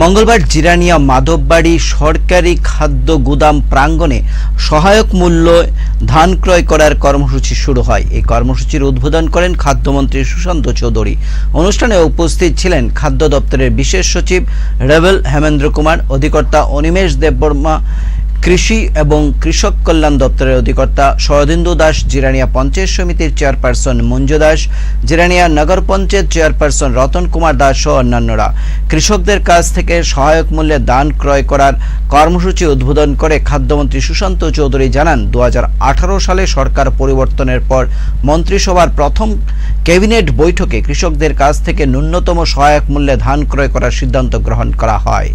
মঙ্গলবার জিরানিয়া মাধববাড়ি সরকারি খাদ্য গুদাম প্রাঙ্গণে সহায়ক মূল্য ধান ক্রয় করার কর্মসূচি শুরু হয়। এই কর্মসূচির উদ্বোধন করেন খাদ্যমন্ত্রী সুশান্ত চৌধুরী। অনুষ্ঠানে উপস্থিত ছিলেন খাদ্য দপ্তরের বিশেষ সচিব রেবেল হেমেন্দ্র কুমার, অধিকর্তা অনিমেষ দেববর্মা কৃষি এবং কৃষক কল্যাণ দপ্তরের অধিকর্তা শরদিন্দু দাস, জিরানিয়া পঞ্চায়েত সমিতির চেয়ারপারসন মঞ্জু দাস, জিরানিয়া নগর পঞ্চায়েত চেয়ারপারসন রতন কুমার দাস সহ অন্যান্যরা। কৃষকদের কাছ থেকে সহায়ক মূল্যে দান ক্রয় করার কর্মসূচি উদ্বোধন করে খাদ্যমন্ত্রী সুশান্ত চৌধুরী জানান দু হাজার আঠারো সালে সরকার পরিবর্তনের পর মন্ত্রিসভার প্রথম ক্যাবিনেট বৈঠকে কৃষকদের কাছ থেকে ন্যূনতম সহায়ক মূল্যে ধান ক্রয় করার সিদ্ধান্ত গ্রহণ করা হয়।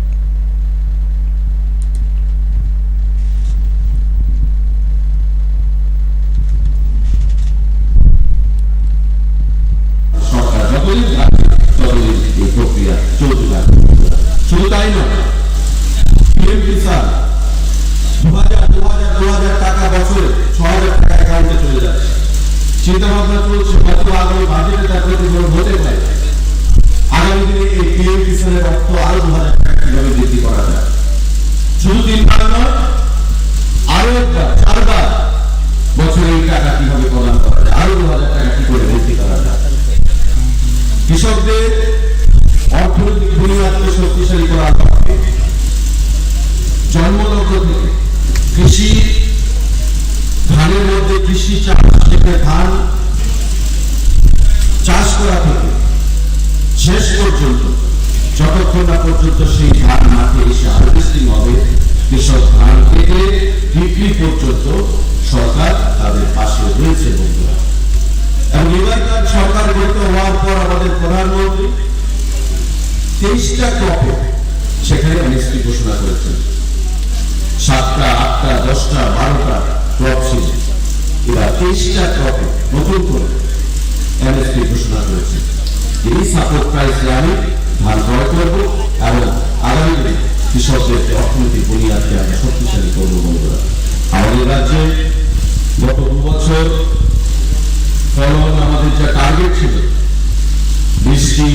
চলছে হয়তো আগামী বাজেটে তার প্রতিফলন হতে পারে আগামী দিনে এই পিএম কিষানের অর্থ আরও দু হাজার টাকা কীভাবে বৃদ্ধি করা যায়? শুধু তিনবার নয়, আরও একবার, চারবার বছরে এই টাকা কীভাবে প্রদান করা যায়? আরও দু হাজার টাকা কি করে বৃদ্ধি করা যায়? কৃষকদের অর্থনৈতিক বুনিয়াদকে শক্তিশালী করার লক্ষ্যে জন্মলগ্ন থেকে কৃষি ধানের মধ্যে কৃষি চাষ থেকে ধান চাষ করা থেকে শেষ পর্যন্ত যতক্ষণ না পর্যন্ত সেই ধান মাঠে এসে হারভেস্টিং হবে। কৃষক ধান থেকে বিক্রি পর্যন্ত সরকার তাদের পাশে রয়েছে বন্ধুরা। এবং এবারকার সরকার গঠিত হওয়ার পর আমাদের প্রধানমন্ত্রী তেইশটা ক্রপে সেখানে এমএসপি ঘোষণা করেছেন। সাতটা, আটটা, দশটা, বারোটা ক্রপ ছিল এবার তেইশটা ক্রপে নতুন করে এমএসপি ঘোষণা করেছে। এই সাপোর্ট প্রাইস আমি জয় করব এবং আগামী দিনে কৃষকদের অর্থনৈতিক বুনিয়াদকে আমরা শক্তিশালী করব বন্ধুরা আমাদের রাজ্যে গত দু বছর ফলন আমাদের যা টার্গেট ছিল বৃষ্টি